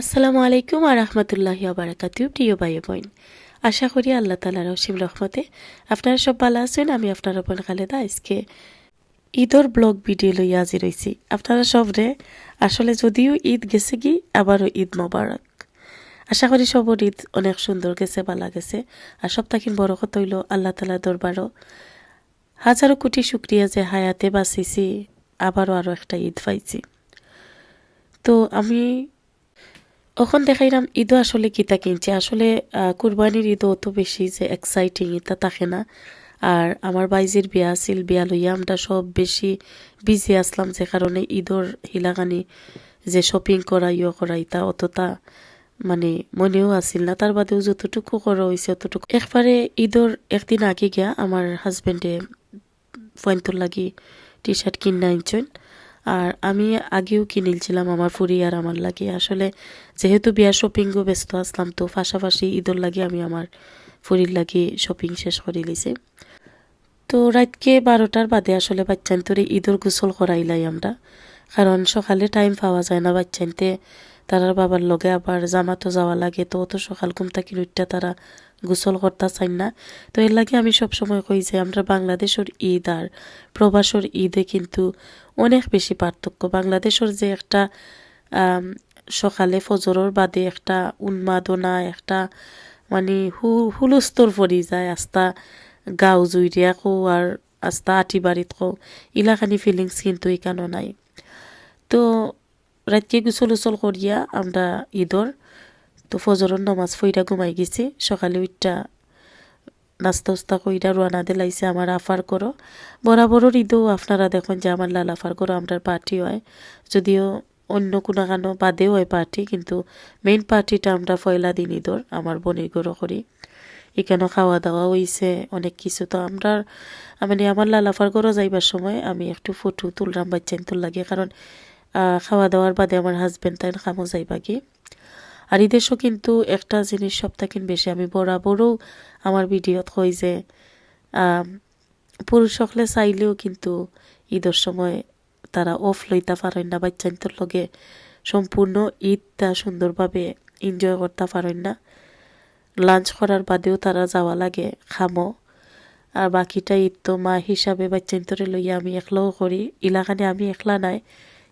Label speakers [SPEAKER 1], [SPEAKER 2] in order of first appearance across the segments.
[SPEAKER 1] আসসালামু আলাইকুম আর রহমতুল্লাহি বারাকাতু প্রিয় ভাই বোন আশা করি আল্লাহ তালার অসীম রহমতে আপনারা সব ভালো আছেন, আমি আপনার বোন খালেদা। আজকে ঈদর ব্লগ ভিডিও লইয়া আজি রয়েছি আপনারা সব রে আসলে যদিও ঈদ গেছে কি, আবারও ঈদ মোবারক। আশা করি সবর ঈদ অনেক সুন্দর গেছে, ভালো গেছে। আর সপ্তাহিন বড় কথা হইল আল্লাহ তালা দরবারও। হাজারো কোটি শুক্রিয়া যে হায়াতে বাঁচিছি, আবারও আরও একটা ঈদ পাইছি। তো আমি ওখান দেখাইলাম, ঈদও আসলে কিতা কিনছে? আসলে কুরবানির ঈদও অত বেশি যে এক্সাইটিং এটা থাকে না। আর আমার বাইজির বিয়া আছিল, বিয়া লইয়া আমরা সব বেশি বিজি আসলাম যে কারণে ঈদর হিলাগানি যে শপিং করা ইয়ে করা, ইতা অতটা মানে মনেও আছিল না। তার বাদেও যতটুকু করা হয়েছে অতটুকু। একবারে ঈদর একদিন আগে গিয়া আমার হাজবেন্ডে পয়েন্টর লাগি টি শার্ট কিনা আনছেন। আর আমি আগেও কিনিলছিলাম আমার ফুরি আর আমার লাগে। আসলে যেহেতু বিয়ার শপিংও ব্যস্ত আসলাম, তো পাশাপাশি ঈদর লাগে আমি আমার ফুরির লাগে শপিং শেষ করে লিছি তো রাতকে বারোটার বাদে আসলে বাচ্চান্তরে ঈদর গোসল করাইলাই আমরা। কারণ সকালে টাইম পাওয়া যায় না বাচ্চানতে। তারার বাবার লগে আবার জামাতো যাওয়া লাগে, তো অত সকাল ঘুম থাকি উঠটা তারা গোসল করতে চাই না। তো এর লাগে আমি সবসময় কই যে, আমরা বাংলাদেশের ঈদ আর প্রবাসর ঈদে কিন্তু অনেক বেশি পার্থক্য। বাংলাদেশের যে একটা সকালে ফজরের বাদে একটা উন্মাদনা, একটা মানে হু হুলস্থর পরি যায়, আস্তা গাও জুইরিয়া কো আর আস্তা আটি বাড়িত কো ইলাখানি ফিলিংস কিন্তু এখানে নাই। তো রাতকে গুসল উসল করিয়া আমরা ঈদর তো ফজরের নমাজ ফইরা ঘুমাই গেছি। সকালে উঠটা নাস্তা উস্তা কইরা রোয়ানা দিলাইছে আমার আফার করো। বরাবরর ঈদও আপনারা দেখুন যে আমার লাল আফার করো আমরা পার্টি হয়। যদিও অন্য কোনো কানো বাদেও হয় পার্টি, কিন্তু মেইন পার্টিটা আমরা ফয়লা দিন ঈদর, আমার বোনের গরো করি। এখানে খাওয়া দাওয়া হইছে, অনেক কিছু। তো আমরা মানে আমার লালাফার গরো যাইবার সময় আমি একটু ফটো তুললাম বাচ্চান তুল লাগে। কারণ খাওয়া দাওয়ার বাদে আমার হাজব্যান্ড তাই খামো যাইবা কি। আর ঈদেশও কিন্তু একটা জিনিস সপ্তাহিন বেশি আমি বরাবরও আমার ভিডিওত কই যে পুরুষ সকলে চাইলেও কিন্তু ঈদের সময় তারা অফ লইতে পারেন না বাচ্চান্তর লগে সম্পূর্ণ ঈদটা সুন্দরভাবে এনজয় করতে পারেন না। লাঞ্চ করার বাদেও তারা যাওয়া লাগে, খামো। আর বাকিটা ঈদ তো মা হিসাবে বাচ্চান্তরে লইয়া আমি একলাও করি, ইলাখানে আমি একলা নাই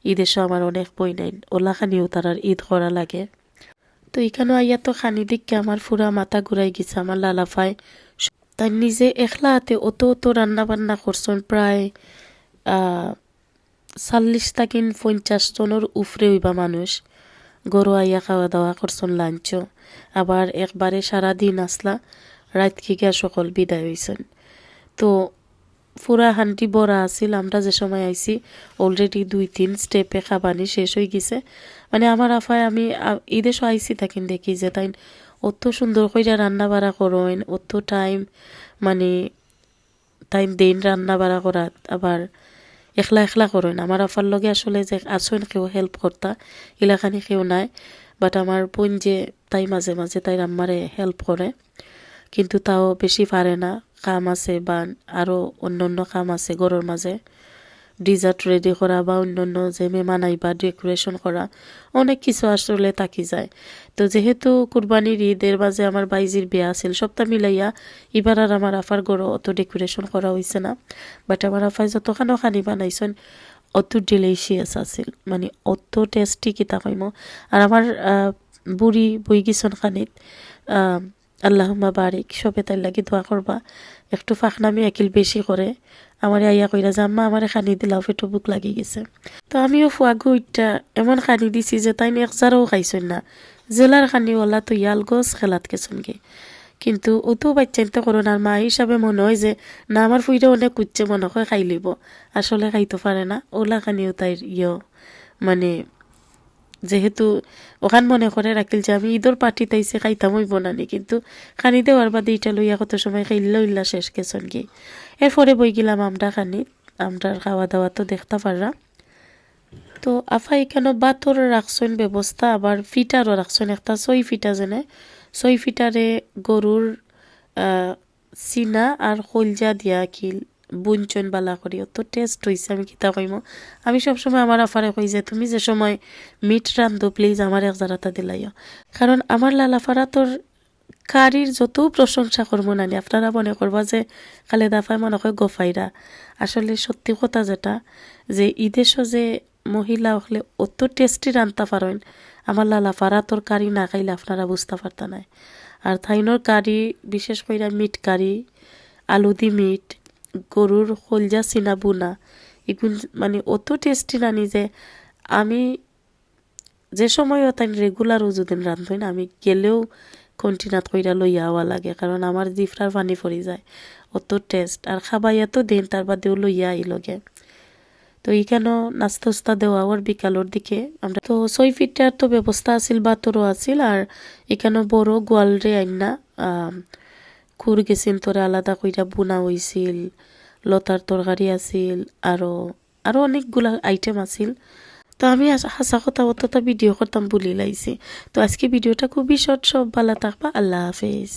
[SPEAKER 1] ঈদেশও আমার অনেক বই নাই ওলাখানিও তারার ঈদ করা লাগে। তো এখানে আইয়া তো খানি দিককে আমার ফুরা মাথা ঘুরাই গেছে, আমার লালাফাই তাই নিজে একলা হাতে অত অত রান্না বান্না করছেন প্রায় চাল্লিশ তাকিন পঞ্চাশ জনের উফরে হইবা মানুষ। গরু আইয়া খাওয়া দাওয়া করছেন, লাঞ্চ। আবার একবারে সারা দিন আসলা, রাত খিগা সকল বিদায় হয়েছেন তো পুরা হান্টি বড়া আছিল, আমরা যে সময় আইছি অলরেডি দুই তিন স্টেপে খাবানি শেষ হয়ে গেছে। মানে আমার আফায় আমি ঈদে আইসি থাকেন দেখি যে তাই অত সুন্দর করে রান্না বাড়া করেন, অত টাইম মানে তাই দিন রান্না বাড়া করা, আবার একলা একলা করেন। আমার আফার লগে আসলে যে আসন কেউ হেল্প করতা ইলাখানি কেউ নাই বাট আমার বোন যে তাই মাঝে মাঝে তাই আম্মারে হেল্প করে, কিন্তু তাও বেশি পারে না। কাম আছে বা আরও অন্য অন্য কাম আছে ঘরের মাঝে ডিজার্ট রেডি করা বা অন্য অন্য যে মেমান আইবা ডেকোরেশন করা অনেক কিছু আসলে তাকি যায়। তো যেহেতু কুরবানির ঈদের মাঝে আমার বাইজির বিয়া আছিল সপ্তাহ মিলাইয়া এবার আর আমার আফার গড় অত ডেকোরেশন করা হয়েছে না। বাট আমার আফাই যতখানো খানি বানাইছেন, অত ডিলিশিয়াস আছিল মানে অত টেস্টি কিতা কইম আর আমার বুড়ি বই গিছন খানিত আল্লাহমা বারিক, সবে তাই লাগি দোয়া করবা। একটু ফাঁকনামি একিল বেশি করে। আমার আইয়া কইরা যে, আম্মা, আমার খানি দিলাও ফেটো বুক লাগি গেছে। তো আমিও ফুয়াগু ইটা এমন খানি দিছি যে, তাই একজারও খাইছেন না। জেলার খানি ওলা তো ইয়াল গছ খেলাত গেছেন গে। কিন্তু অতো বাচ্চাইতে করো না মা হিসাবে মনে হয় যে, না, আমার ফুইটা অনেক কুচ্ছে মনে হয় খাই লিব আসলে খাইতে পারে না। ওলা খানিও তাই ইয় মানে যেহেতু ওখান মনে করে রাখিল যে আমি ঈদর পার্টি তাইছে খাইতাম, হইব নানি কিন্তু খানি দেওয়ার বাদে ইটা লইয়া কত সময় খাইলে ইল্লা শেষ গেছন কি। এরপরে বই গেলাম আমরা খানি। আমরা খাওয়া দাওয়া তো দেখতে পারলাম তো আফা এখানে বাতর রাখছেন ব্যবস্থা, আবার ফিটারও রাখছেন একটা, ছয় ফিটা যেনে। ছয় ফিটারে গরুর চিনা আর কলজা দিয়া কিল। বুনচন বালা করি, অত টেস্ট হয়েছে আমি কিতা কইম? আমি সবসময় আমার আফারে কই যে, তুমি যে সময় মিট রান্ধো প্লিজ আমার এক জারাতা দিলাইও। কারণ আমার লালাফারা তোর কারির যত প্রশংসা করব নানি, আপনারা মনে করবা যে খালে দাফায় মনে হয় গোফাইরা। আসলে সত্যি কথা যেটা, যে ইদেশও যে মহিলা হলে অত টেস্টি রান্তা পারেন, আমার লালাফারা তোর কারি না খাইলে আপনারা বুঝতে পারতা নাই। আর থাইনোর কারি, বিশেষ করে মিট কারি, আলু দি মিট গরুর হলজা চিনা বুনা এগুন মানে অত টেস্টি রানি যে আমি যে সময় তাই রেগুলার উজুদিন না, আমি গেলেও কন্টিনাত কইরা লইয়া আওয়া লাগে কারণ আমার জিফরার পানি পড়ি যায়। অত টেস্ট আর খাবাই তো দিন তার বাদেও লইয়া আই লগে। তো এইখানেও নাস্তা উস্তা দেওয়া ওর বিকালের দিকে আমরা তো ছয় ফিটার তো ব্যবস্থা আছিল বাতরও আছিল আর এখানেও বড় গোয়ালরে আইনা খুর গেছিল তোরে আলাদা কইরা বোনা হইছিল লতার তরকারি আছিল আরও আরও অনেকগুলা আইটেম আছিল। তো আমি হাসা কথা অতটা ভিডিও করতাম বলি লাইছি তো আজকে ভিডিওটা খুবই শর্ট সব ভালো থাকবা, আল্লাহ হাফেজ।